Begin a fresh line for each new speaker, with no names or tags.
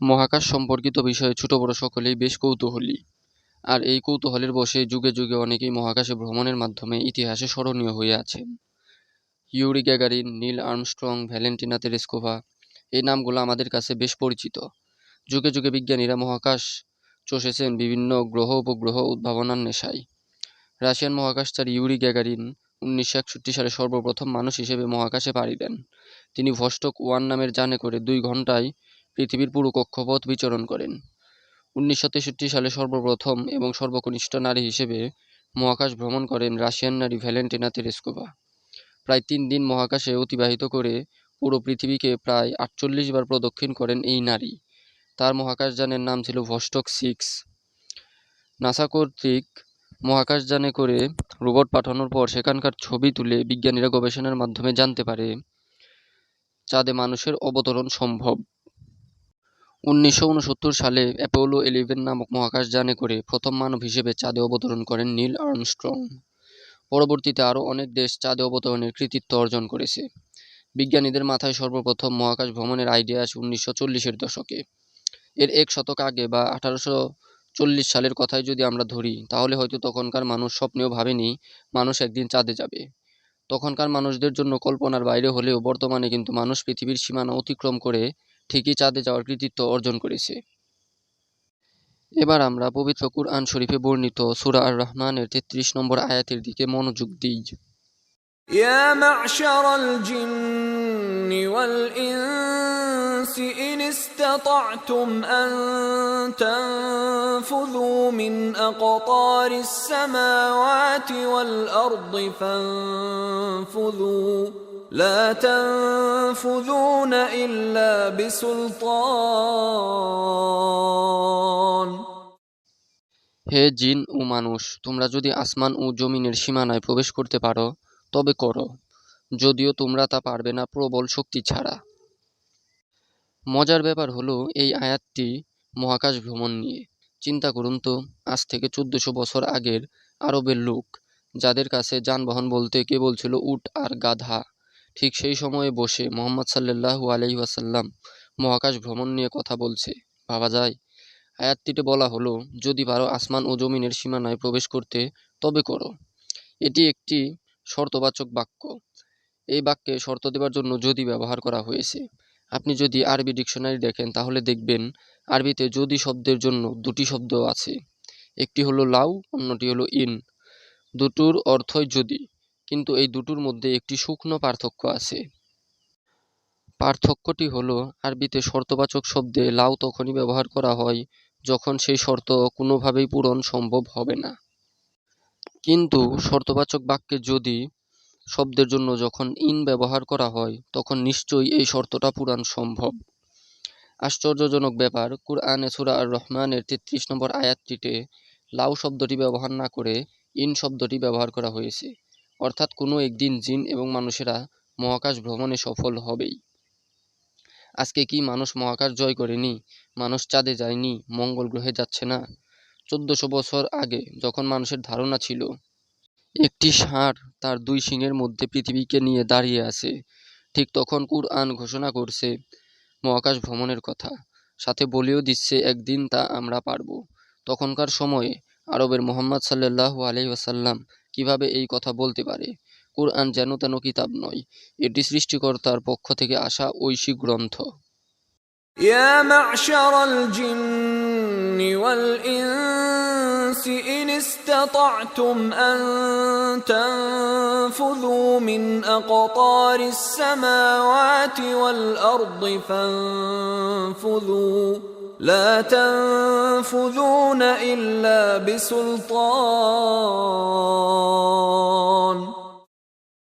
মহাকাশ সম্পর্কিত বিষয়ে ছোট বড় সকলেই বেশ কৌতূহলী। আর এই কৌতূহলের বশে যুগে যুগে অনেকেই মহাকাশে ভ্রমণের মাধ্যমে ইতিহাসে স্মরণীয় হয়ে আছেন। Yuri Gagarin, Neil Armstrong, Valentina Tereshkova, এই নামগুলো আমাদের কাছে বেশ পরিচিত। যুগে যুগে বিজ্ঞানীরা মহাকাশ চষেছেন বিভিন্ন গ্রহ, উপগ্রহ উদ্ভাবনার নেশায়। রাশিয়ান মহাকাশচারী ইউরি গ্যাগারিন উনিশশো একষট্টি সালে সর্বপ্রথম মানুষ হিসেবে মহাকাশে পাড়ি দেন। তিনি ভস্টক ওয়ান নামের যানে করে দুই ঘন্টায় পৃথিবীর পুরো কক্ষপথ বিচরণ করেন। উনিশশো তেষট্টি সালে সর্বপ্রথম এবং সর্বকনিষ্ঠ নারী হিসেবে মহাকাশ ভ্রমণ করেন রাশিয়ান নারী ভ্যালেন্টিনা তেরেস্কোভা। প্রায় তিন দিন মহাকাশে অতিবাহিত করে পুরো পৃথিবীকে প্রায় আটচল্লিশ বার প্রদক্ষিণ করেন এই নারী। তার মহাকাশযানের নাম ছিল ভস্টক সিক্স। নাসা কর্তৃক মহাকাশযানে করে রোবট পাঠানোর পর সেখানকার ছবি তুলে বিজ্ঞানীরা গবেষণার মাধ্যমে জানতে পারে, চাঁদে মানুষের অবতরণ সম্ভব। উনিশশো উনসত্তর সালে অ্যাপোলো ইলেভেন নামক মহাকাশযানে করে প্রথম মানব হিসেবে চাঁদে অবতরণ করেন নীল আর্মস্ট্রং। পরবর্তীতে আরও অনেক দেশ চাঁদে অবতরণের কৃতিত্ব অর্জন করেছে। বিজ্ঞানীদের মাথায় সর্বপ্রথম মহাকাশ ভ্রমণের আইডিয়া আসে উনিশশো চল্লিশের দশকে। এর এক শতক আগে বা আঠারোশো চল্লিশ সালের কথাই যদি আমরা ধরি, তাহলে হয়তো তখনকার মানুষ স্বপ্নেও ভাবেনি মানুষ একদিন চাঁদে যাবে। তখনকার মানুষদের জন্য কল্পনার বাইরে হলেও বর্তমানে কিন্তু মানুষ পৃথিবীর সীমানা অতিক্রম করে ঠিকই চাঁদে যাওয়ার কৃতিত্ব অর্জন করেছে এবার আমরা পবিত্র কুরআন শরীফে বর্ণিত সূরা আর রহমানের তেত্রিশ নম্বর আয়াতের দিকে মনোযোগ দিই
يا معشر الجن والإنس إن استطعتم أن تنفذوا من أقطار السماوات والأرض فانفذوا لا تنفذون إلا بسلطان
হে জিন ও মানুষ তোমরা যদি আসমান ও জমিনের সীমানায় প্রবেশ করতে পারো তবে করো যদিও তোমরা তা পারবে না প্রবল শক্তি ছাড়া মজার ব্যাপার হলো এই আয়াতটি মহাকাশ ভ্রমণ নিয়ে চিন্তা করুন তো আজ থেকে চোদ্দশো বছর আগের আরবের লোক যাদের কাছে যানবাহন বলতে কেবল ছিল উট আর গাধা ঠিক সেই সময়ে বসে মোহাম্মদ সাল্লাল্লাহু আলাইহি ওয়াসাল্লাম মহাকাশ ভ্রমণ নিয়ে কথা বলছে। ভাবা যায়। আয়াতটিতে বলা হলো, যদি পারো আসমান ও জমিনের সীমানায় প্রবেশ করতে, তবে করো। এটি একটি শর্তবাচক বাক্য। এই বাক্যে শর্ত দেওয়ার জন্য যদি ব্যবহার করা হয়েছে। আপনি যদি আরবি ডিকশনারি দেখেন, তাহলে দেখবেন আরবিতে যদি শব্দের জন্য দুটি শব্দ আছে। একটি হলো লাউ, অন্যটি হলো ইন। দুটোর অর্থই যদি। কিন্তু এই দুটোর মধ্যে একটি শুকনো পার্থক্য আছে। পার্থক্যটি হলো, আরবিতে শর্তবাচক শব্দে লাউ তখনই ব্যবহার করা হয় যখন সেই শর্ত কোনোভাবেই পূরণ সম্ভব হবে না। কিন্তু শর্তবাচক বাক্যে যদি শব্দের জন্য যখন ইন ব্যবহার করা হয়, তখন নিশ্চয়ই এই শর্তটা পূরণ সম্ভব। আশ্চর্যজনক ব্যাপার, কুরআনে সূরা আর রহমানের তেত্রিশ নম্বর আয়াতটিতে লাউ শব্দটি ব্যবহার না করে ইন শব্দটি ব্যবহার করা হয়েছে। অর্থাৎ কোনো একদিন জিন এবং মানুষেরা মহাকাশ ভ্রমণে সফল হবেই। আজকে কি মানুষ মহাকাশ জয় করেনি? মানুষ চাঁদে যায়নি, মঙ্গল গ্রহে যাচ্ছে না? চোদ্দশো বছর আগে যখন মানুষের ধারণা ছিল, একটি ষাঁড় তার দুই শিংয়ের মধ্যে পৃথিবীকে নিয়ে দাঁড়িয়ে আছে, ঠিক তখন কুরআন ঘোষণা করছে মহাকাশ ভ্রমণের কথা। সাথে বলেও দিচ্ছে, একদিন তা আমরা পারব। তখনকার সময়ে আরবের মোহাম্মদ সাল্লাল্লাহু আলাইহি ওয়াসাল্লাম কিভাবে এই কথা বলতে পারে কুরআন যেন তেন কিতাব নয় এটি সৃষ্টিকর্তার পক্ষ থেকে আসা ঐশী গ্রন্থ
يا معشر الجن والإنس إن استطعتم أن تنفذوا من أقطار السماوات والأرض فانفذوا لا تنفذون إلا بسلطان.